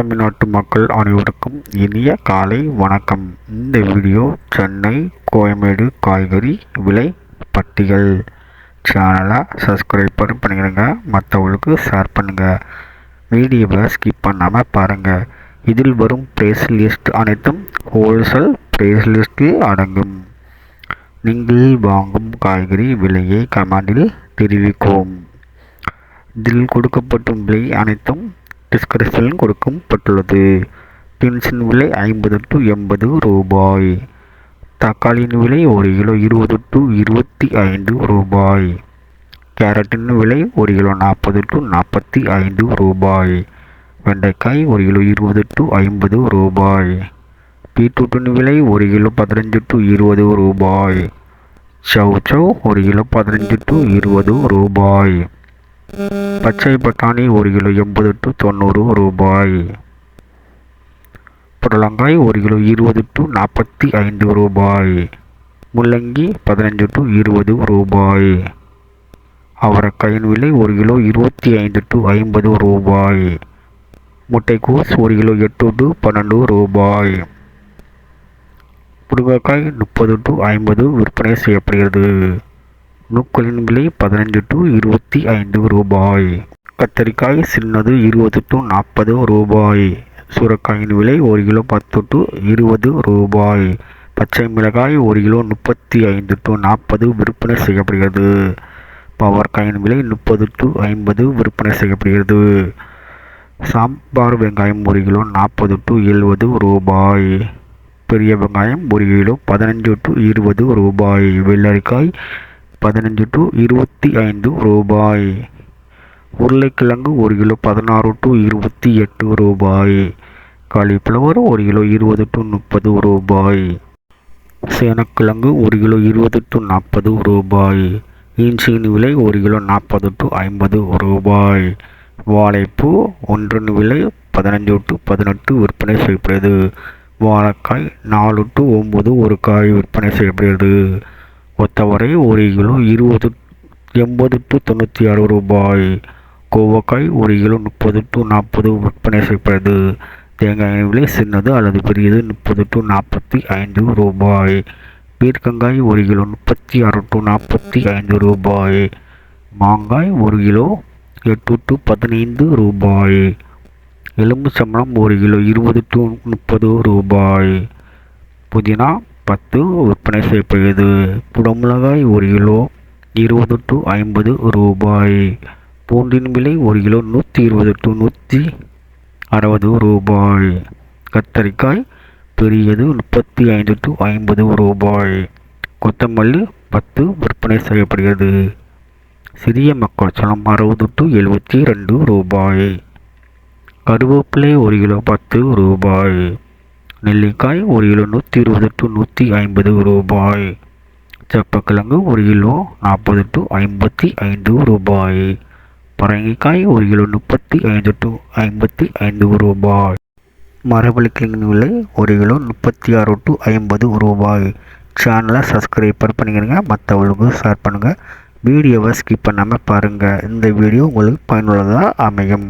தமிழ்நாட்டு மக்கள் அனைவருக்கும் இனிய காலை வணக்கம். இந்த வீடியோ சென்னை கோயமேடு காய்கறி விலை பட்டியல். சேனலை சப்ஸ்கிரைப் பண்ணிடுங்க மற்றவங்களுக்கு ஷேர் பண்ணுங்கள் வீடியோவை ஸ்கிப் பண்ணாமல் பாருங்கள் இதில் வரும் ப்ரைஸ் லிஸ்ட் அனைத்தும் ஹோல்சேல் ப்ரைஸ் லிஸ்ட்டில் அடங்கும். நீங்கள் வாங்கும் காய்கறி விலையை கமெண்டில் தெரிவிக்கவும். இதில் கொடுக்கப்படும் விலை அனைத்தும் டிஸ்கிரிப்ஷனில் கொடுக்கப்பட்டுள்ளது. பீன்ஸின் விலை ஐம்பது டு எண்பது ரூபாய். தக்காளியின் விலை ஒரு கிலோ இருபது டு இருபத்தி ஐந்து ரூபாய். கேரட்டின் விலை ஒரு கிலோ நாற்பது டு நாற்பத்தி ஐந்து ரூபாய். வெண்டைக்காய் ஒரு கிலோ இருபது டு ஐம்பது ரூபாய். பீட்ரூட்டின் விலை ஒரு கிலோ பதினஞ்சு டு இருபது ரூபாய். சவ் சவ் ஒரு கிலோ பதினஞ்சு டு இருபது ரூபாய். பச்சை பட்டாணி ஒரு கிலோ எண்பது டு தொண்ணூறு ரூபாய். புடலங்காய் ஒரு கிலோ இருபது டு நாற்பத்தி ஐந்து ரூபாய். முள்ளங்கி பதினஞ்சு டு இருபது ரூபாய். அவரைக்காயின் விலை ஒரு கிலோ இருபத்தி ஐந்து டு ஐம்பது ரூபாய். முட்டைக்கோஸ் ஒரு கிலோ எட்டு டு பன்னெண்டு ரூபாய். முருங்கைக்காய் முப்பது டு ஐம்பது விற்பனை செய்யப்படுகிறது. நூக்களின் விலை பதினஞ்சு டு இருபத்தி ஐந்து ரூபாய். கத்தரிக்காய் சின்னது இருபது டு நாற்பது ரூபாய். சூரக்காயின் விலை ஒரு கிலோ பத்து டு இருபது ரூபாய். பச்சை மிளகாய் ஒரு கிலோ முப்பத்தி ஐந்து டு நாற்பது விற்பனை செய்யப்படுகிறது. பவர்காயின் விலை முப்பது டு ஐம்பது விற்பனை செய்யப்படுகிறது. சாம்பார் வெங்காயம் ஒரு கிலோ நாற்பது டு எழுபது ரூபாய். பெரிய வெங்காயம் ஒரு கிலோ பதினஞ்சு டு இருபது ரூபாய். வெள்ளரிக்காய் பதினஞ்சு டு இருபத்தி ஐந்து ரூபாய். உருளைக்கிழங்கு ஒரு கிலோ பதினாறு டு இருபத்தி எட்டு ரூபாய். காலிஃப்ளவர் ஒரு கிலோ இருபது டு முப்பது ரூபாய். சேனக்கிழங்கு ஒரு கிலோ இருபது டு நாற்பது ரூபாய். இன்சியின் விலை ஒரு கிலோ நாற்பது டு ஐம்பது ரூபாய். வாழைப்பூ ஒன்றின் விலை பதினஞ்சு டு பதினெட்டு விற்பனை செய்யப்படுகிறது. வாழைக்காய் நாலு டு ஒம்பது ஒரு காய் விற்பனை செய்யப்படுகிறது. கொத்தவரை ஒரு கிலோ இருபது எண்பது டு தொண்ணூற்றி ஆறு ரூபாய். கோவக்காய் ஒரு கிலோ முப்பது டு நாற்பது விற்பனை செய்யப்படுது. தேங்காய் விலை சின்னது அல்லது பெரியது முப்பது டு நாற்பத்தி ஐந்து ரூபாய். பீர்க்கங்காய் ஒரு கிலோ முப்பத்தி ஆறு டு நாற்பத்தி ஐந்து ரூபாய். மாங்காய் ஒரு கிலோ எட்டு டு பதினைந்து ரூபாய். எலும்பு சம்பளம் ஒரு கிலோ இருபது டு முப்பது ரூபாய். புதினா பத்து விற்பனை செய்யப்படுகிறது. குடமிளகாய் ஒரு கிலோ இருபது டு ஐம்பது ரூபாய். பூண்டின் விலை ஒரு கிலோ நூற்றி இருபது டு நூற்றி அறுபது ரூபாய். கத்தரிக்காய் பெரியது முப்பத்தி ஐந்து டு ஐம்பது ரூபாய். கொத்தமல்லி பத்து விற்பனை செய்யப்படுகிறது. சிறிய மக்காச்சோளம் அறுபது டு எழுபத்தி ரெண்டு ரூபாய். கருவேப்பிலை ஒரு கிலோ பத்து ரூபாய். நெல்லிக்காய் ஒரு கிலோ நூற்றி இருபது டு நூற்றி ஐம்பது ரூபாய். செப்பக்கிழங்கு ஒரு கிலோ நாற்பது டு ஐம்பத்தி ஐந்து ரூபாய். பரங்கிக்காய் ஒரு கிலோ முப்பத்தி ஐந்து டு ஐம்பத்தி ஐந்து ரூபாய். மரவள்ளிக்கிழங்கின் விலை ஒரு கிலோ முப்பத்தி ஆறு டு ஐம்பது ரூபாய். சேனலை சப்ஸ்கிரைபர் பண்ணிக்கிறங்க மற்றவங்களுக்கு ஷேர் பண்ணுங்கள் வீடியோவை ஸ்கிப் பண்ணாமல் பாருங்கள் இந்த வீடியோ உங்களுக்கு பயனுள்ளதாக அமையும்.